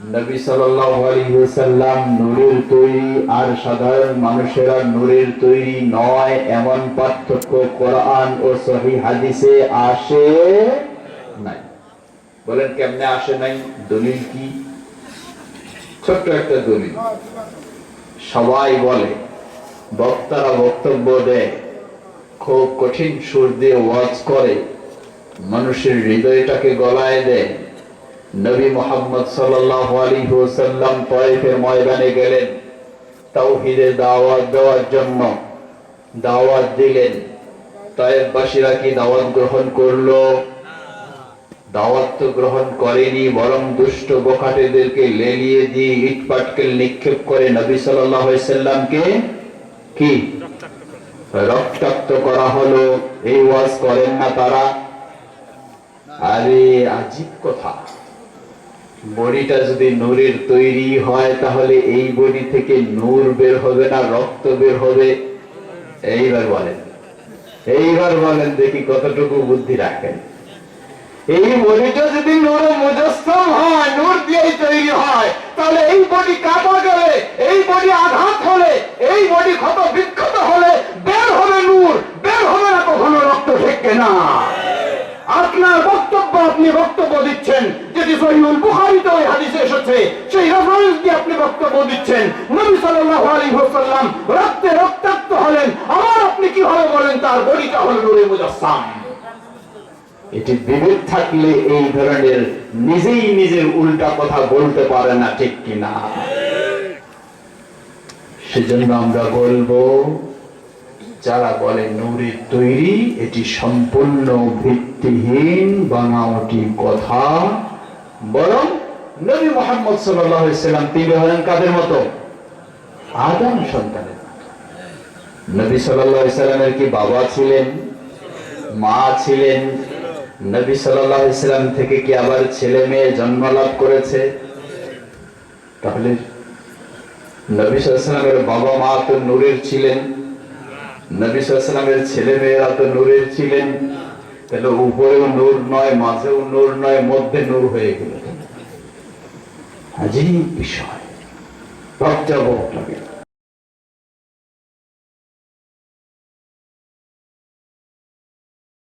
নবী সাল্লাল্লাহু আলাইহি ওয়াসাল্লাম নূরের তৈরি আর সাধারণ মানুষেরা নূরের তৈরি নয়, এমন পার্থক্য কোরআন ও সহিহ হাদিসে আসে নাই। বলেন কেমনে আসে নাই? দলিল কি? ছোট্ট একটা দলিল। সবাই বলে, বক্তারা বক্তব্য দেয়, খুব কঠিন সুর দিয়ে ওয়াজ করে, মানুষের হৃদয়টাকে গলায় দেয়। নবী মোহাম্মদ সাল্লাল্লাহু আলাইহি ওয়াসাল্লাম তয়েফের ময়দানে গেলেন। তাওহীদের দাওয়াত দেওয়ার জন্য দাওয়াত দিলেন। তয়েফবাসীরা কি দাওয়াত গ্রহণ করল? দাওয়াত তো গ্রহণ করেনি, বরং দুষ্ট বোকাটেদেরকে লেলিয়ে দিয়ে ইট নিক্ষেপ করে নবী সাল্লামকে কি? রক্তাক্ত করা হলো। এই ওয়াজ করেন না তারা। আরে, আজীব কথা। বডিটা যদি নূরের তৈরি হয়, তাহলে এই বডি থেকে নূর বের হবে না, রক্ত বের হবে। এইবার বলেন। এইবার বলেন দেখি কতটুকু বুদ্ধি রাখেন। এই বডিটা যদি নূর মুজস্তম হয়, নূর দিয়ে তৈরি হয়, তাহলে এই বডি কাটা গেলে এই বডি আঘাত হলে এই বডি ক্ষত বিক্ষত হলে বের হবে নূর বের হবে না কখনো রক্ত থেকে না আপনার বক্তব্য আপনি বক্তব্য দিচ্ছেন। যেটি সহিউল বুখারীতে ওই হাদিসে এসেছে, সেই রেফারেন্স দিয়ে আপনি বক্তব্য দিচ্ছেন। নবী সাল্লাল্লাহু আলাইহি ওয়াসাল্লাম রক্তে রক্তাক্ত হলেন। আবার আপনি কীভাবে বলেন? তার বডিটা হল নূরে মুজাসসাম। এটি বিবেক থাকলে এই ধরনের নিজেই নিজের উল্টা কথা বলতে পারে না, ঠিক কিনা? সেজন্য আমরা বলব যারা বলে নূরের তৈরি, এটি সম্পূর্ণ ভিত্তিহীন, বানাওটি কথা। বরং নবী মোহাম্মদ সাল্লাম তিনি হলেন কাদের মতো? আদম সন্তানের নবী সাল্লামের কি বাবা ছিলেন? মা ছিলেন? নবী সাল্লাম থেকে কি আবার ছেলে মেয়ে জন্ম লাভ করেছে? তাহলে নবী সাল্লামের বাবা মা তো নূরের ছিলেন। নবী সাল্লামের ছেলে মেয়েরা তো নূরের ছিলেন। তাহলে উপরেও নূর নয়, মাঝেও নূর নয়, মধ্যে নূর হয়ে গেল। আজীব বিষয়। লজ্জাবহ লাগে